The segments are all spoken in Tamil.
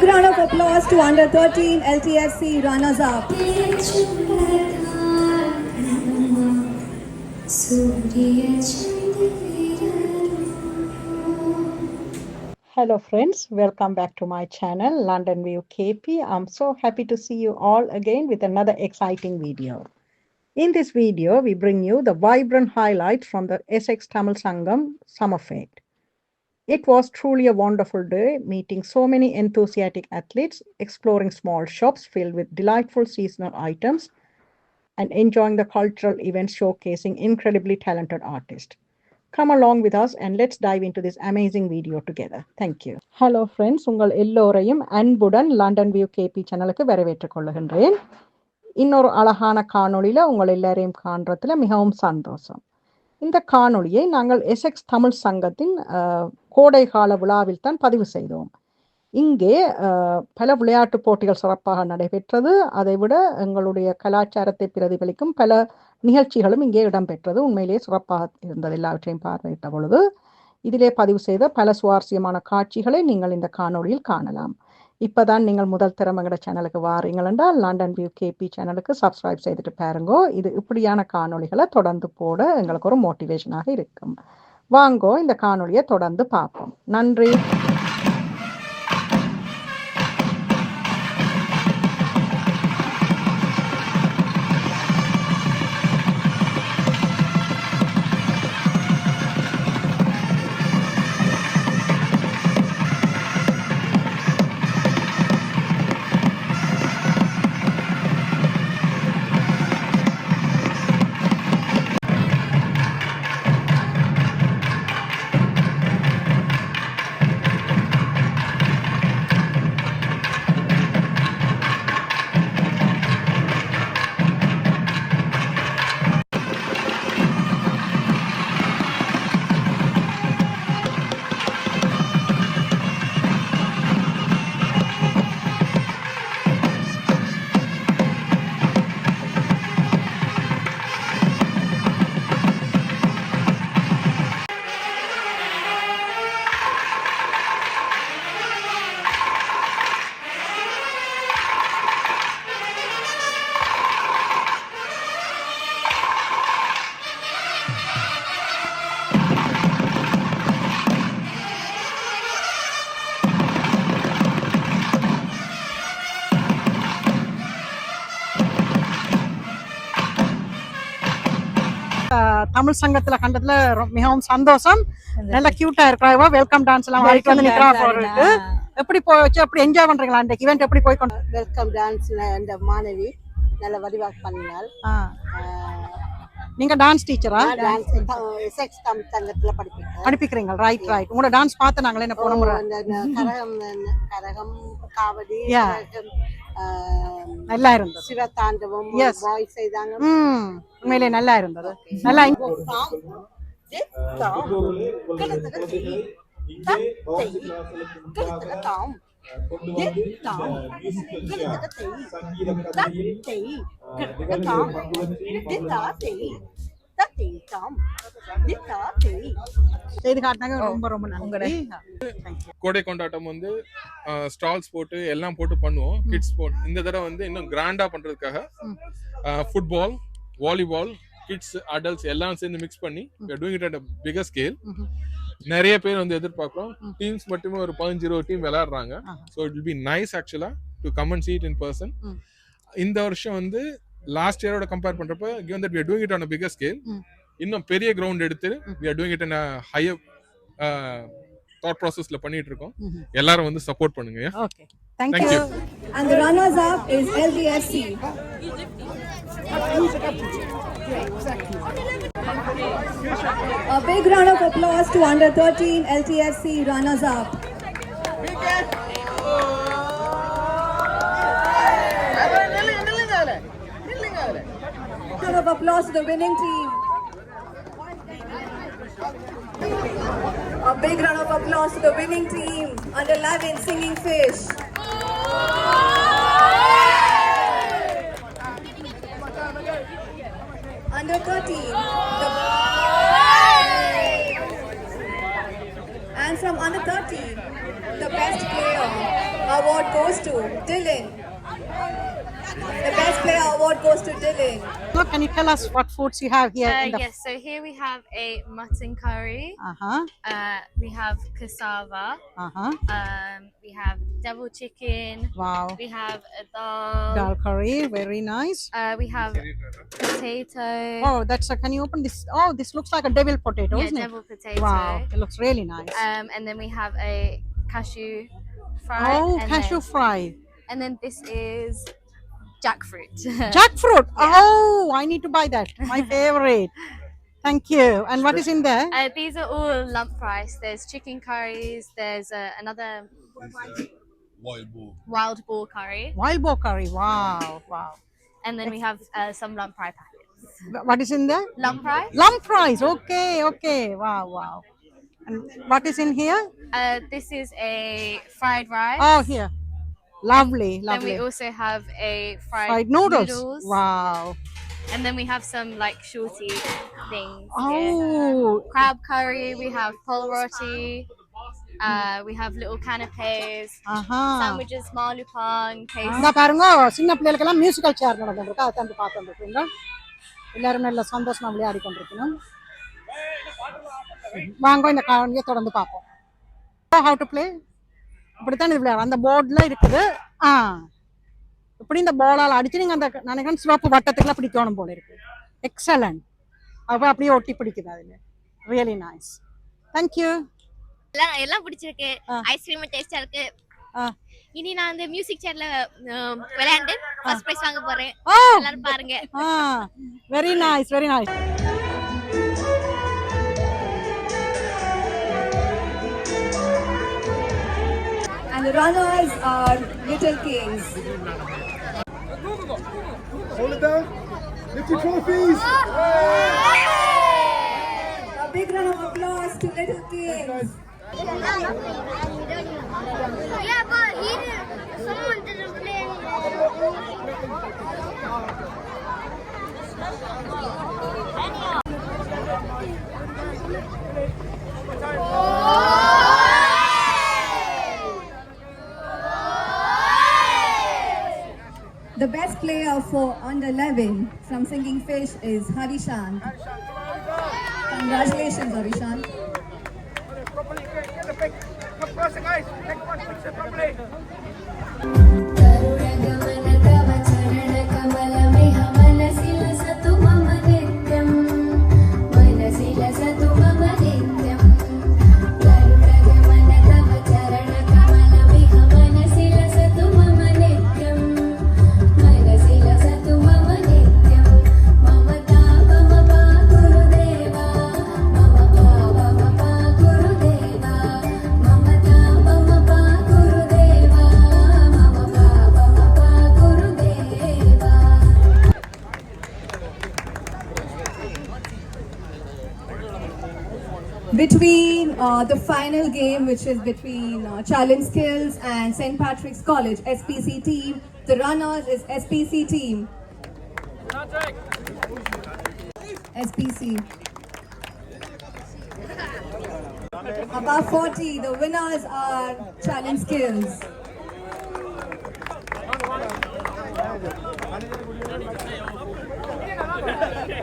Big round of applause to under 13 LTFC runners up. Hello friends, welcome back to my channel London View KP. I'm so happy to see you all again with another exciting video. In this video, we bring you the vibrant highlights from the Essex Tamil Sangam Summer Fete. It was truly a wonderful day, meeting so many enthusiastic athletes, exploring small shops filled with delightful seasonal items, and enjoying the cultural events showcasing incredibly talented artists. Come along with us and let's dive into this amazing video together. Thank you. Hello friends, உங்கள் எல்லோரையும் அன்புடன் லண்டன் வியூ கேபி சேனலுக்கு வரவேற்றுக் கொள்ளுகின்றேன் இன்னொரு அழகான காணொளியில உங்கள் எல்லாரையும் காண்றதுல மிகவும் சந்தோஷம் இந்த காணொளியை நாங்கள் எஸ்எக்ஸ் தமிழ் சங்கத்தின் கோடைகால கோடை கால விழாவில் தான் பதிவு செய்தோம். இங்கே பல விளையாட்டுப் போட்டிகள் சிறப்பாக நடைபெற்றது. அதைவிட எங்களுடைய கலாச்சாரத்தை பிரதிபலிக்கும் பல நிகழ்ச்சிகளும் இங்கே இடம்பெற்றது. உண்மையிலேயே சிறப்பாக இருந்தது எல்லாவற்றையும் பார்வையிட்ட பொழுது. இதிலே பதிவு செய்த பல சுவாரஸ்யமான காட்சிகளை நீங்கள் இந்த காணொளியில் காணலாம். இப்போதான் நீங்கள் முதல் தரம் சேனலுக்கு வாரீங்கள் என்றால் லண்டன் வியூ கேபி சேனலுக்கு சப்ஸ்கிரைப் செய்துட்டு பாருங்கோ. இது இப்படியான காணொளிகளை தொடர்ந்து போட எங்களுக்கு ஒரு மோட்டிவேஷனாக இருக்கும். வாங்கோ இந்த காணொளியை தொடர்ந்து பார்ப்போம். நன்றி. தமிழ் சங்கத்துல கண்டதுல மிகவும் சந்தோஷம். நல்ல கியூட்டா இருக்கிறாவா வெல்கம் டான்ஸ் எல்லாம் ஆடிட்டு வந்து நிக்கிறா போறது எப்படி போச்சு எப்படி என்ஜாய் பண்றீங்களா? அந்த ஈவெண்ட் எப்படி போய் கொண்டு வெல்கம் டான்ஸ் இந்த மாணவி நல்ல வடிவாக பண்ணினாள். ஆ. நீங்க டான்ஸ் டீச்சரா தமிழ் சங்கத்தில் படிப்பிட்டேன் படிப்பிக்கிறீங்க ரைட் ரைட் உங்களோட டான்ஸ் பார்த்து நாங்களே என்ன போன முறை கரகம் கரகம் காவடி நல்லா இருந்தது சிவதாண்டவம். வாய்ஸ் செய்தாங்க உண்மையிலே நல்லா இருந்தது நல்லா செய்து கோடை கொண்டாட்டம் வந்து ஸ்டால்ஸ் போட்டு எல்லாம் போட்டு பண்ணுவோம். கிட்ஸ் போட் இந்த தடவை வந்து இன்னும் கிராண்டா பண்றதுக்காக ஃபுட்பால் வாலிபால் கிட்ஸ் அடல்ட்ஸ் எல்லாம் சேர்ந்து மிக்ஸ் பண்ணி doing it at bigger scale. நிறைய பேர் வந்து எதிர்பார்க்கிறோம் டீம்ஸ் மட்டுமே ஒரு பதினஞ்சு இருபது டீம் விளையாடுறாங்க. So it will be nice ஆக்சுவலா to come and sit in person. இந்த வருஷம் வந்து லாஸ்ட் இயரோட கம்பேர் பண்றப்ப given that we are doing it on a bigger scale ம். இன்னும் பெரிய கிரவுண்ட் எடுத்து are doing it in a higher thought ப்ராசஸ்ல பண்ணிட்டு இருக்கோம். எல்லாரும் வந்து சப்போர்ட் பண்ணுங்க okay thank Thank you you. And the runners up is. A big round of applause to under 13 LTFC runners up. Round of applause to the winning team. A big round of applause to the winning team under 11 Singing Fish. under 13. And from under 13, the best player award goes to Dylan. The best player award goes to Dylan. Now, can you tell us what foods you have here? Uh, yes, so here we have a mutton curry. Uh huh. Uh, we have cassava. Uh huh. Um, we have devil chicken. Wow. We have a dal. Dal curry, very nice. Uh, we have potato. Oh, that's a. Can you open this? Oh, this looks like a devil potato, yeah, isn't it? devil potato. Wow, it looks really nice. Um, and then we have a cashew fry. oh, cashew Then, fry. and then this is jackfruit. Jackfruit. Oh, I need to buy that. My favorite. Thank you. And what is in there? Uh, these are all lump price. There's chicken curries. There's uh, another wild boar Wild boar curry, Wild boar curry. Wow, wow. and then we have uh, some lump fry packets. What is in there? Lump fry. Lump fries. Okay, okay. Wow, wow. And what is in here? Uh, this is a fried rice. Oh, here. Lovely, Then lovely. we also have a fried, Fried noodles. noodles. Wow. And then we have some like shorty things. here. Oh, Crab curry. We have pol roti. Uh, we have little canapes, aha. sandwiches, marzipan, இந்த pastry. பாருங்க சின்ன பிள்ளைகளுக்கெல்லாம் மியூசிக்கல் சேர் நடந்துருக்கு அதை தந்து பார்த்துருக்கீங்க எல்லாரும் நல்ல சந்தோஷமா விளையாடி கொண்டிருக்கணும் வாங்க இந்த காரணியை தொடர்ந்து பார்ப்போம் ஹவு டு ப்ளே இப்படித்தான் இது விளையாடும் அந்த போர்டில் இருக்குது. ஆ. இப்படி இந்த பாலால் அடிச்சு நீங்கள் அந்த நினைக்கிறேன் சிவப்பு வட்டத்துக்குலாம் பிடிக்கணும் போல இருக்கு. எக்ஸலண்ட் அப்போ அப்படியே ஒட்டி பிடிக்குது அதில். ரியலி நைஸ் தேங்க்யூ எல்லாம் எல்லாம் பிடிச்சிருக்கு. ஐஸ்கிரீம் டேஸ்டா இருக்கு. இனி நான் அந்த மியூசிக் சேர்ல விளையாண்டு ஃபர்ஸ்ட் பிரைஸ் வாங்க போறேன். எல்லாரும் பாருங்க. Very nice very nice And the runners are Little Kings. Hold it down. Lift your trophies. A big round of applause to Little Kings. Yeah, but for under 11 from Singing Fish is Harishan. Congratulations, Harishan. Properly, get the pick. Come guys. Take one picture properly. Uh, the final game, which is between uh, Challenge Skills and St. Patrick's College SPC team, the runners is SPC team. SPC. Above 40, the winners are Challenge Skills.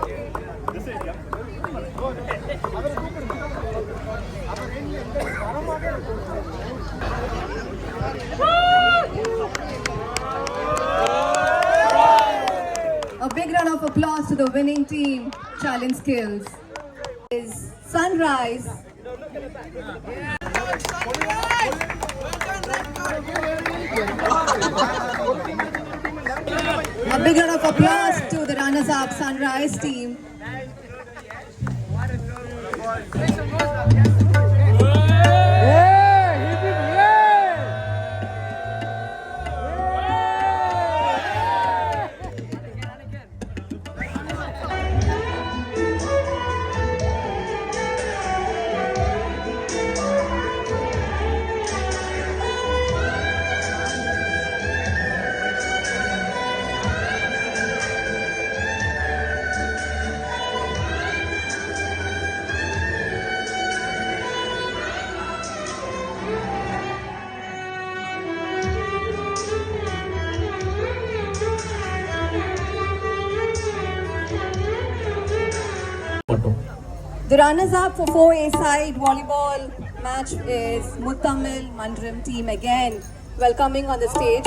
applause to the winning team, Challenge Skills. Is Sunrise. A big round of applause to the runners-up Sunrise team. runners-up for 4A-side volleyball match is Muttamil Mandram team again. Welcoming on the stage.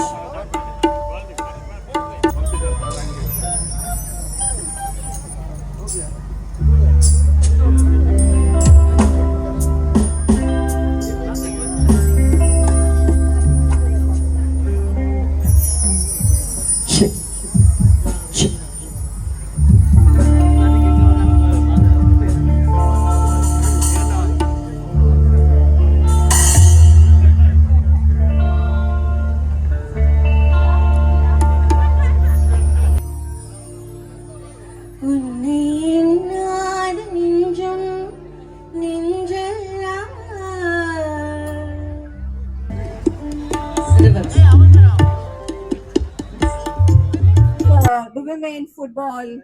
Football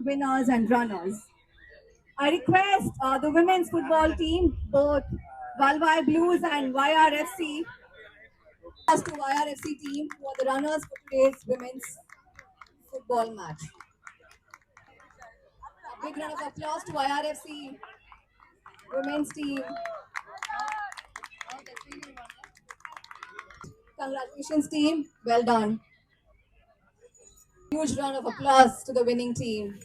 winners and runners. I request uh, the women's football team, both Valvai Blues and YRFC, as to YRFC team who are the runners for today's women's football match. A big round of applause to YRFC women's team. Congratulations, team. Well done. Huge round of applause to the winning team.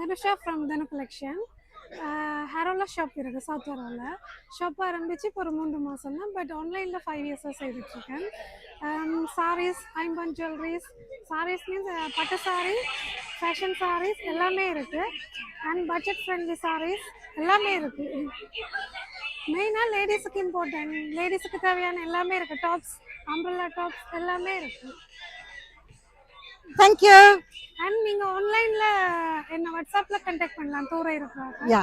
Narusha from Thanu collection ஹேரோவில் shop இருக்குது சவுத் ஹேரோவில் ஷாப் ஆரம்பித்து இப்போ ஒரு மூன்று மாதம் தான் பட் ஆன்லைனில் ஃபைவ் இயர்ஸாக செய்துட்ருக்கேன் சாரீஸ் ஐம்பன் ஜுவல்லரிஸ் சாரீஸ் மீன்ஸ் பட்டு சாரி ஃபேஷன் சாரீஸ் எல்லாமே இருக்குது அண்ட் பட்ஜெட் ஃப்ரெண்ட்லி சாரீஸ் எல்லாமே இருக்குது மெயினாக லேடிஸுக்கு இம்பார்ட்டன்ட் லேடிஸுக்கு தேவையான எல்லாமே இருக்குது டாப்ஸ் அம்ப்ரல்லா டாப்ஸ் எல்லாமே இருக்குது தேங்க்யூ அண்ட் நீங்க ஆன்லைன்ல என்ன வாட்ஸ்அப்ல கான்டாக்ட் பண்ணலாம். தூர இருக்கிறாங்க யா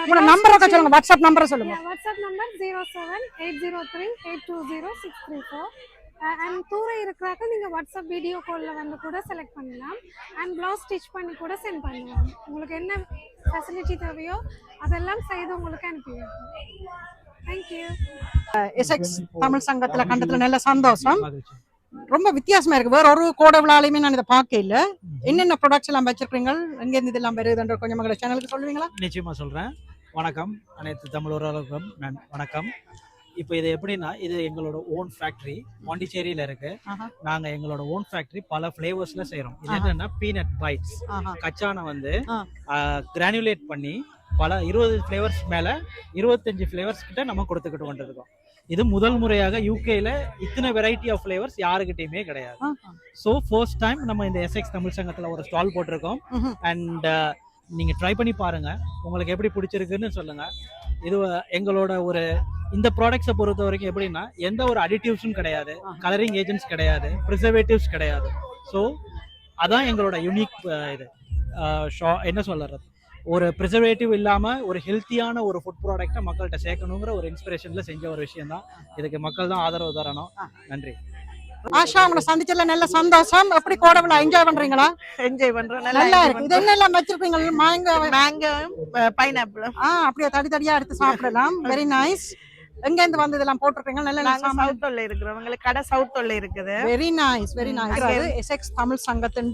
உங்களோட நம்பரை சொல்லுங்க. வாட்ஸ்அப் நம்பரை சொல்லுங்க. WhatsApp number zero seven eight zero three eight two zero six three four and தூர இருக்கிறாக்க நீங்க வாட்ஸ்அப் வீடியோ காலில் வந்து கூட செலக்ட் பண்ணலாம். அண்ட் ப்ளவுஸ் ஸ்டிச் பண்ணி கூட சென்ட் பண்ணலாம். உங்களுக்கு என்ன ஃபெசிலிட்டி தேவையோ அதெல்லாம் செய்து உங்களுக்கு அனுப்பி தேங்க்யூ எஸ்எக்ஸ் தமிழ் சங்கத்துல கண்டத்துல நல்ல சந்தோஷம். ரொம்ப வித்தியாசமா இருக்கு. வேற ஒரு கோடை விழாலையுமே நான் இதை பார்க்க இல்ல. என்னென்ன ப்ராடக்ட்ஸ் எல்லாம் வச்சிருக்கீங்க எங்க இருந்து இதெல்லாம் வருதுன்ற கொஞ்சம் மகள சேனலுக்கு சொல்லுவீங்களா? நிச்சயமா சொல்றேன். வணக்கம். அனைத்து தமிழ் உறவுகளுக்கும் நான் வணக்கம். இப்போ இது எப்படின்னா இது எங்களோட ஓன் ஃபேக்டரி பாண்டிச்சேரியில இருக்கு. நாங்க எங்களோட ஓன் ஃபேக்டரி பல ஃபிளேவர்ஸ்ல செய்றோம் இது. என்னன்னா பீனட் பைட்ஸ். கச்சானை வந்து. கிரானுலேட் பண்ணி பல இருபது ஃப்ளேவர்ஸ் மேல இருபத்தஞ்சு ஃப்ளேவர்ஸ் கிட்ட நம்ம கொடுத்துக்கிட்டு வந்துருக்கோம் இது முதல் முறையாக யூகேல இத்தனை வெரைட்டி ஆஃப் ஃப்ளேவர்ஸ் யாருக்கிட்டயுமே கிடையாது. ஸோ ஃபர்ஸ்ட் டைம் நம்ம இந்த எஸ்எக்ஸ் தமிழ் சங்கத்துல ஒரு ஸ்டால் போட்டிருக்கோம். அண்ட் நீங்க ட்ரை பண்ணி பாருங்க உங்களுக்கு எப்படி பிடிச்சிருக்குன்னு சொல்லுங்க இது எங்களோட ஒரு இந்த ப்ராடக்ட்ஸை பொறுத்த வரைக்கும் எப்படின்னா எந்த ஒரு அடிட்டிவ்ஸும் கிடையாது. கலரிங் ஏஜென்ட்ஸ் கிடையாது. ப்ரிசர்வேட்டிவ்ஸ் கிடையாது. ஸோ அதான் எங்களோட யூனிக் இது. ஷா என்ன சொல்றது? ஒரு ப்ரிசர்வேட்டிவ் இல்லாம ஒரு ஹெல்த்தியான ஒரு ஃபுட் ப்ராடக்ட்டை மக்கள்கிட்ட சேர்க்கணுங்கிற ஒரு இன்ஸ்பிரேஷன்ல செஞ்ச ஒரு விஷயம் தான். இதுக்கு மக்கள் தான் ஆதரவு தரணும். நன்றி. ஆஷா உங்களை சந்திச்சதுல நல்ல சந்தோஷம். எப்படி கோடை விழா. என்ஜாய் பண்றீங்களா? என்ஜாய் பண்றோம். நல்லா இருக்கு. இது என்னெல்லாம் வச்சிருப்பீங்க மேங்கோ மேங்கோவும் பைனாப்பிளும் ஆ அப்படியே தடி தடியா எடுத்து சாப்பிடலாம். வெரி நைஸ் எங்க இருந்து வந்து இதெல்லாம் போட்டிருக்கீங்க நல்ல நல்ல சவுத்தோல்ல இருக்கிறோம் உங்களுக்கு கடை சவுத்தோல்ல இருக்குது. வெரி நைஸ் வெரி நைஸ் அது எஸ்எக்ஸ் தமிழ் சங்கத்தின்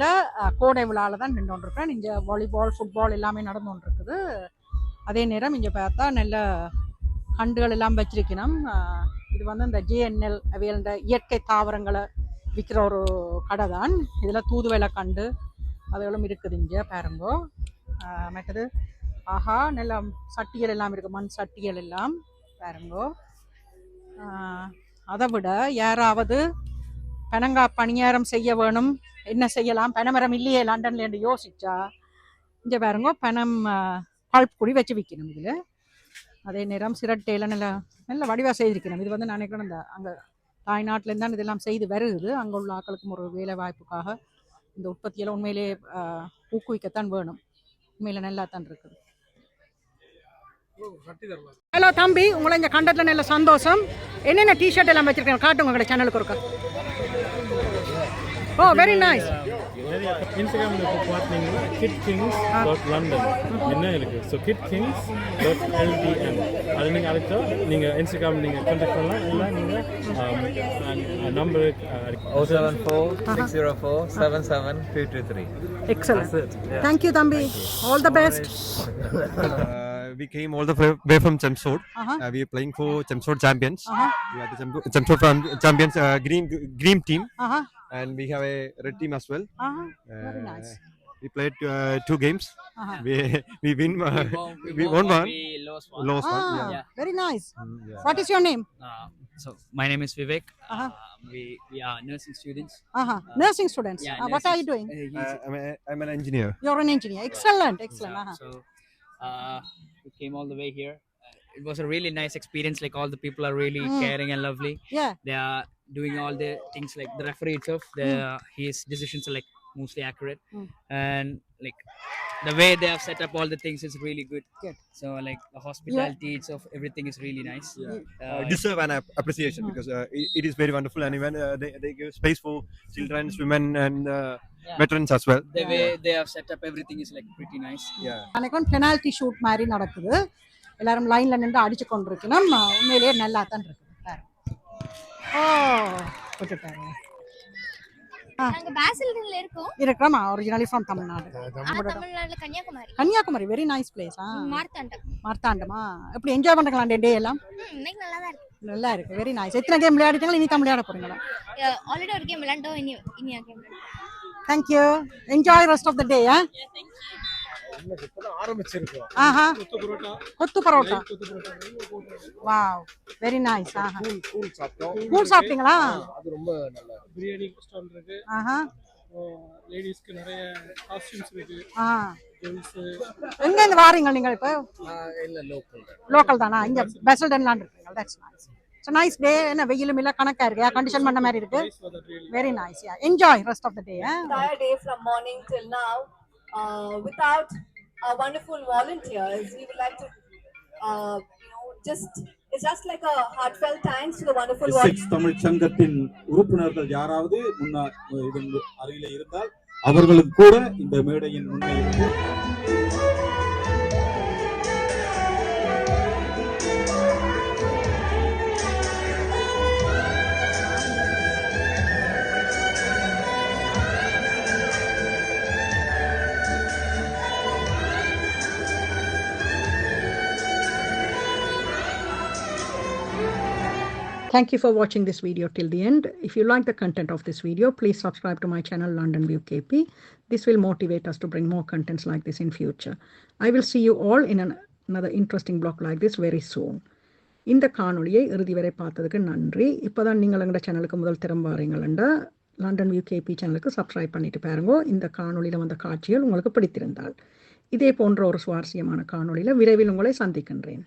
கோடை விழால தான் நின்று கொண்டிருக்கேன் இங்கே வாலிபால் ஃபுட்பால் எல்லாமே நடந்து கொண்டிருக்குது. அதே நேரம் இங்கே பார்த்தா நல்ல கண்டுகள் எல்லாம் வச்சிருக்கணும். இது வந்து இந்த ஜேஎன்எல் அவையில் இந்த இயற்கை தாவரங்களை விற்கிற ஒரு கடை தான். இதில் தூதுவளை கண்டு அதுகளும் இருக்குது இங்கே பாருங்கோ. மற்றது ஆஹா நல்ல சட்டிகள் எல்லாம் இருக்குது மண் சட்டிகள் எல்லாம். பாருங்கோ. அதை விட யாராவது பனங்கா பணியாரம் செய்ய வேணும் என்ன செய்யலாம்? பனைமரம் இல்லையே லண்டன்ல என்று யோசிச்சா இங்கே பாருங்க பனம் பல்ப் குடி வச்சு விற்கணும் இதில். அதே நேரம் சிரட்டையில் நல்ல நல்ல வடிவாக செய்திருக்கணும். இது வந்து நான் நினைக்கிறேன் இந்த அங்கே தாய்நாட்டிலேருந்து தான் இதெல்லாம் செய்து வருகுது அங்கே உள்ள ஆக்களுக்கு ஒரு வேலை வாய்ப்புக்காக இந்த உற்பத்தியெல்லாம் உண்மையிலே ஊக்குவிக்கத்தான் வேணும். உண்மையில் நல்லா தான் இருக்குது. ஹலோ தம்பி உங்களை இந்த கண்டத்தில் நல்ல சந்தோஷம் என்னென்ன டிஷர்ட் எல்லாம் வச்சிருக்கேன் காட்டுங்க உங்களோட சேனலுக்கு இருக்கா ஓ வெரி நைஸ் இன்ஸ்டாகிராமில் இப்போ பார்த்தீங்கன்னா கிட் கிங்ஸ் டாட் லண்டன் என்ன இருக்குது so kid kings dot LDN அது நீங்கள் அழைச்சா நீங்கள் இன்ஸ்டாகிராம் நீங்கள் கான்டாக்ட் பண்ணலாம் இல்லை நீங்கள் எக்ஸலன்ட் தேங்க் யூ தம்பி all the best we came all the way from Chemsford. Uh-huh. Uh, we are playing for Chemsford champions. Uh-huh. We are the Chemsford, champions uh, green green team, Uh-huh. and we have a red team as well. Uh-huh. Uh, very Uh, nice. We played uh, two games. Uh-huh. We we win uh, we, won one, We lost one. lost Ah, one. Yeah. very nice. Mm, yeah. What is your name? Uh, so my name is Vivek. Uh-huh. Um, we we are nursing students. Uh-huh. Uh, nursing students. Yeah, Uh, what are you doing? Uh, uh I'm, a, I'm an engineer. You're an engineer. Excellent, excellent. yeah, Uh-huh. So uh, we came all the way here. Uh, it was a really nice experience. Like all the people are really Mm. caring and lovely. Yeah. They are doing all the things like the referee itself. The his decisions are like mostly accurate, Mm. and like the way they have set up all the things is really good. Good. So like the hospitality itself, everything is really nice. Uh, Uh, deserve an ap- appreciation Mm. because uh, it, it is very wonderful, and even uh, they, they give space for children, women, and uh, Yeah. veterans as well. the way they have set up everything is like pretty nice. Yeah. அன்னைக்கும் பெனால்டி ஷூட் மாதிரி நடக்குது எல்லாரும் லைன்ல நின்று அடிச்சு கொண்டிருக்கணும் உண்மையிலேயே நல்லா தான் இருக்குது பாரு. ஓ விட்டுட்டாரு நாங்க பேசல்ல இருக்கோம். இருக்கிறோம் ஒரிஜினலி ஃப்ரம் தமிழ்நாடு. தமிழ்நாடுல Kanyakumari. Kanyakumari very nice place ஆ. மார்த்தாண்டம். மார்த்தாண்டமா? எப்படி என்ஜாய் பண்ணுங்களா டே எல்லாம்? இன்னைக்கு நல்லா தான் இருக்கு. நல்லா இருக்கு வெரி நைஸ் எத்தனை கேம் விளையாடிட்டீங்களா இனி தான் விளையாட போறீங்களா ஆல்ரெடி ஒரு கேம் விளையாண்டோம் இனி இனி game thank you enjoy rest of the day ah? Aha. Kothu parotta. Wow. Very nice ஆஹா. சாப்பிட்டீங்களா? அது ரொம்ப நல்லா பிரியாணி ஸ்டால் இருக்கு. ஆஹா. லேடிஸ்க்கு நிறைய காஸ்டியூம்ஸ் இருக்கு. ஆ. எங்க இருந்து வாரீங்க நீங்கள் இப்போ? இல்ல லோக்கல் லோக்கல் தானா? இங்க இருக்கீங்க that's nice so nice day என்ன வெயிலும் இல்ல கணக்கா இருக்கு? கண்டிஷன் பண்ண மாதிரி இருக்கு? Very nice yeah enjoy rest of the day entire day from morning till now. Uh, without our wonderful volunteers. We would like to, uh, you know, just it's just like a heartfelt thanks to the wonderful volunteers. SX Tamil சங்கத்தின் உறுப்பினர்கள் யாராவது முன்னா இது அருகிலே இருந்தால் அவர்களும் கூட இந்த மேடையின் முன்னே இருந்து Thank you for watching this video till the end. If you like the content of this video, please subscribe to my channel London View KP. This will motivate us to bring more contents like this in future. I will see you all in an, another interesting blog like this very soon. இந்த காணொளியை இறுதி வரை பார்த்ததுக்கு நன்றி இப்போ தான் நீங்கள் எங்களோட சேனலுக்கு முதல் திறம்ப வாரீங்களா லண்டன் வியூ கேபி சேனலுக்கு சப்ஸ்கிரைப் பண்ணிட்டு பாருங்க இந்த காணொளியில் வந்த காட்சிகள் உங்களுக்கு பிடித்திருந்தால் இதே போன்ற ஒரு சுவாரஸ்யமான காணொளியில் விரைவில் உங்களை சந்திக்கின்றேன்